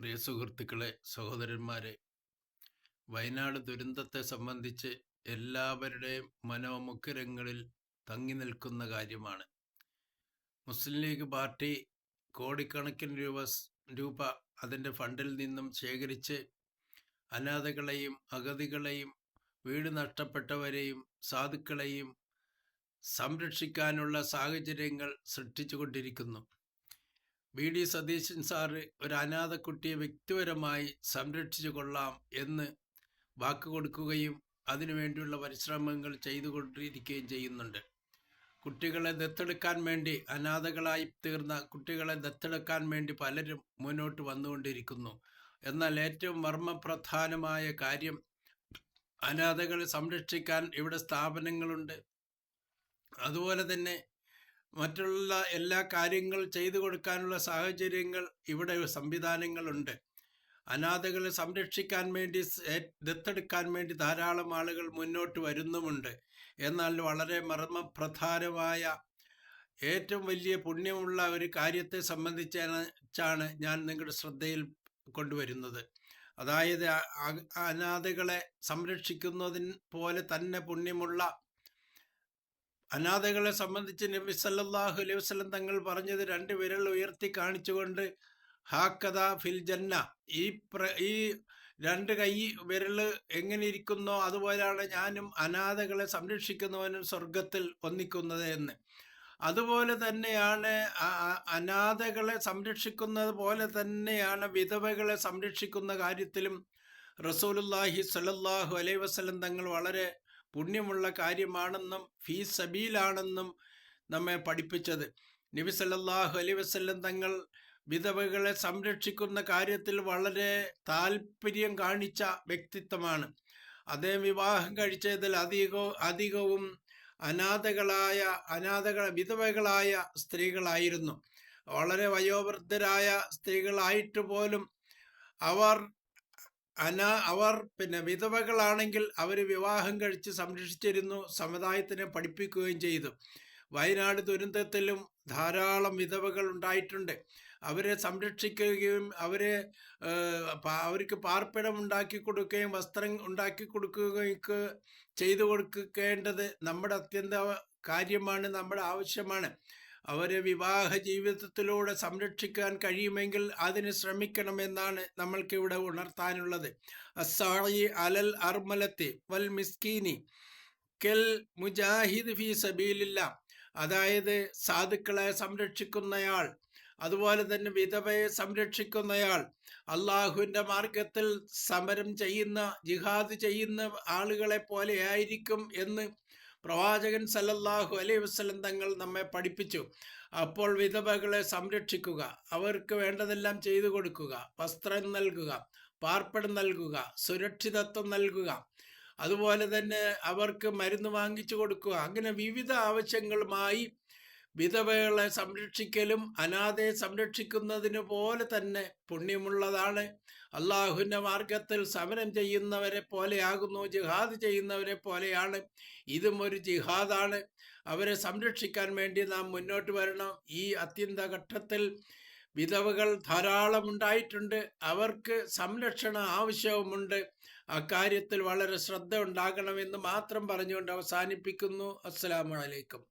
പ്രിയ സുഹൃത്തുക്കളെ സഹോദരന്മാരെ വയനാട് ദുരന്തത്തെ സംബന്ധിച്ച് എല്ലാവരുടെയും മനോമുഖരങ്ങളിൽ തങ്ങി നിൽക്കുന്ന കാര്യമാണ്. മുസ്ലിം ലീഗ് പാർട്ടി കോടിക്കണക്കിന് രൂപ രൂപ അതിന്റെ ഫണ്ടിൽ നിന്നും ശേഖരിച്ച് അനാഥകളെയും അഗതികളെയും വീട് നഷ്ടപ്പെട്ടവരെയും സാധുക്കളെയും സംരക്ഷിക്കാനുള്ള സാഹചര്യങ്ങൾ സൃഷ്ടിച്ചുകൊണ്ടിരിക്കുന്നു. വി. ഡി. സതീശൻ സാറ് ഒരു അനാഥ കുട്ടിയെ വ്യക്തിപരമായി സംരക്ഷിച്ചു കൊള്ളാം എന്ന് വാക്ക് കൊടുക്കുകയും അതിനുവേണ്ടിയുള്ള പരിശ്രമങ്ങൾ ചെയ്തുകൊണ്ടിരിക്കുകയും ചെയ്യുന്നുണ്ട്. കുട്ടികളെ ദത്തെടുക്കാൻ വേണ്ടി അനാഥകളായി തീർന്ന കുട്ടികളെ ദത്തെടുക്കാൻ വേണ്ടി പലരും മുന്നോട്ട് വന്നുകൊണ്ടിരിക്കുന്നു. എന്നാൽ ഏറ്റവും മർമ്മപ്രധാനമായ കാര്യം അനാഥകളെ സംരക്ഷിക്കാൻ ഇവിടെ സ്ഥാപനങ്ങളുണ്ട്. അതുപോലെ തന്നെ മറ്റുള്ള എല്ലാ കാര്യങ്ങൾ ചെയ്തു കൊടുക്കാനുള്ള സാഹചര്യങ്ങൾ ഇവിടെ സംവിധാനങ്ങളുണ്ട്. അനാഥകളെ സംരക്ഷിക്കാൻ വേണ്ടി ദത്തെടുക്കാൻ വേണ്ടി ധാരാളം ആളുകൾ മുന്നോട്ട് വരുന്നുമുണ്ട്. എന്നാൽ വളരെ മർമ്മപ്രധാനമായ ഏറ്റവും വലിയ പുണ്യമുള്ള ഒരു കാര്യത്തെ സംബന്ധിച്ചാണ് ഞാൻ നിങ്ങളുടെ ശ്രദ്ധയിൽ കൊണ്ടുവരുന്നത്. അതായത് അനാഥകളെ സംരക്ഷിക്കുന്നതിന് പോലെ തന്നെ പുണ്യമുള്ള അനാഥകളെ സംബന്ധിച്ച് നബി സല്ലാഹു അലൈഹി വസ്ലം തങ്ങൾ പറഞ്ഞത് രണ്ട് വിരൽ ഉയർത്തി കാണിച്ചുകൊണ്ട് ഹാക്കഥ ഫിൽ ജന്ന. ഈ പ്ര ഈ രണ്ട് കൈ വിരൽ എങ്ങനെ ഇരിക്കുന്നോ അതുപോലെയാണ് ഞാനും അനാഥകളെ സംരക്ഷിക്കുന്നവനും സ്വർഗത്തിൽ ഒന്നിക്കുന്നത് എന്ന്. അതുപോലെ തന്നെയാണ് അനാഥകളെ സംരക്ഷിക്കുന്നത് പോലെ തന്നെയാണ് വിധവകളെ സംരക്ഷിക്കുന്ന കാര്യത്തിലും റസൂലുല്ലാഹി സലല്ലാഹു അലൈ തങ്ങൾ വളരെ പുണ്യമുള്ള കാര്യമാണെന്നും ഫീ സബീലാണെന്നും നമ്മെ പഠിപ്പിച്ചത്. നബി സല്ലാഹു അലൈ വസ്ല്ലം തങ്ങൾ വിധവകളെ സംരക്ഷിക്കുന്ന കാര്യത്തിൽ വളരെ താല്പര്യം കാണിച്ച വ്യക്തിത്വമാണ്. അദ്ദേഹം വിവാഹം കഴിച്ചതിൽ അധികവും അധികവും അനാഥകളായ അനാഥകൾ വിധവകളായ സ്ത്രീകളായിരുന്നു. വളരെ വയോവൃദ്ധരായ സ്ത്രീകളായിട്ട് പോലും അവർ അനാ അവർ പിന്നെ വിധവകളാണെങ്കിൽ അവർ വിവാഹം കഴിച്ച് സംരക്ഷിച്ചിരുന്നു സമുദായത്തിനെ പഠിപ്പിക്കുകയും ചെയ്തു. വയനാട് ദുരന്തത്തിലും ധാരാളം വിധവകൾ ഉണ്ടായിട്ടുണ്ട്. അവരെ സംരക്ഷിക്കുകയും അവരെ അവർക്ക് പാർപ്പിടം ഉണ്ടാക്കി കൊടുക്കുകയും വസ്ത്രം ഉണ്ടാക്കി കൊടുക്കുകയും ചെയ്തു കൊടുക്കേണ്ടത് നമ്മുടെ അത്യന്ത കാര്യമാണ് നമ്മുടെ ആവശ്യമാണ്. അവരെ വിവാഹ ജീവിതത്തിലൂടെ സംരക്ഷിക്കാൻ കഴിയുമെങ്കിൽ അതിന് ശ്രമിക്കണമെന്നാണ് നമ്മൾക്കിവിടെ ഉണർത്താനുള്ളത്. അസായി അലൽ അർമലത്തി വൽ മിസ്കീനി കെൽ മുജാഹിദ് ഫി സബീലില്ല. അതായത് സാധുക്കളെ സംരക്ഷിക്കുന്നയാൾ അതുപോലെ തന്നെ വിധവയെ സംരക്ഷിക്കുന്നയാൾ അള്ളാഹുവിന്റെ മാർഗത്തിൽ സമരം ചെയ്യുന്ന ജിഹാദ് ചെയ്യുന്ന ആളുകളെ പോലെ ആയിരിക്കും എന്ന് പ്രവാചകൻ സല്ലല്ലാഹു അലൈഹി വസ്ലം തങ്ങൾ നമ്മെ പഠിപ്പിച്ചു. അപ്പോൾ വിധവകളെ സംരക്ഷിക്കുക അവർക്ക് വേണ്ടതെല്ലാം ചെയ്തു കൊടുക്കുക വസ്ത്രം നൽകുക പാർപ്പിടം നൽകുക സുരക്ഷിതത്വം നൽകുക. അതുപോലെ തന്നെ അവർക്ക് മരുന്ന് വാങ്ങിച്ചു കൊടുക്കുക. അങ്ങനെ വിവിധ ആവശ്യങ്ങളുമായി വിധവകളെ സംരക്ഷിക്കലും അനാഥയെ സംരക്ഷിക്കുന്നതിന് പോലെ തന്നെ പുണ്യമുള്ളതാണ്. അള്ളാഹുവിന്റെ മാർഗത്തിൽ സമരം ചെയ്യുന്നവരെ പോലെയാകുന്നു ജിഹാദ് ചെയ്യുന്നവരെ പോലെയാണ്. ഇതും ഒരു ജിഹാദാണ്. അവരെ സംരക്ഷിക്കാൻ വേണ്ടി നാം മുന്നോട്ട് വരണം. ഈ അത്യന്ത ഘട്ടത്തിൽ വിധവകൾ ധാരാളം ഉണ്ടായിട്ടുണ്ട്. അവർക്ക് സംരക്ഷണ ആവശ്യവുമുണ്ട്. അക്കാര്യത്തിൽ വളരെ ശ്രദ്ധ ഉണ്ടാകണമെന്ന് മാത്രം പറഞ്ഞുകൊണ്ട് അവസാനിപ്പിക്കുന്നു. അസ്സലാമലൈക്കും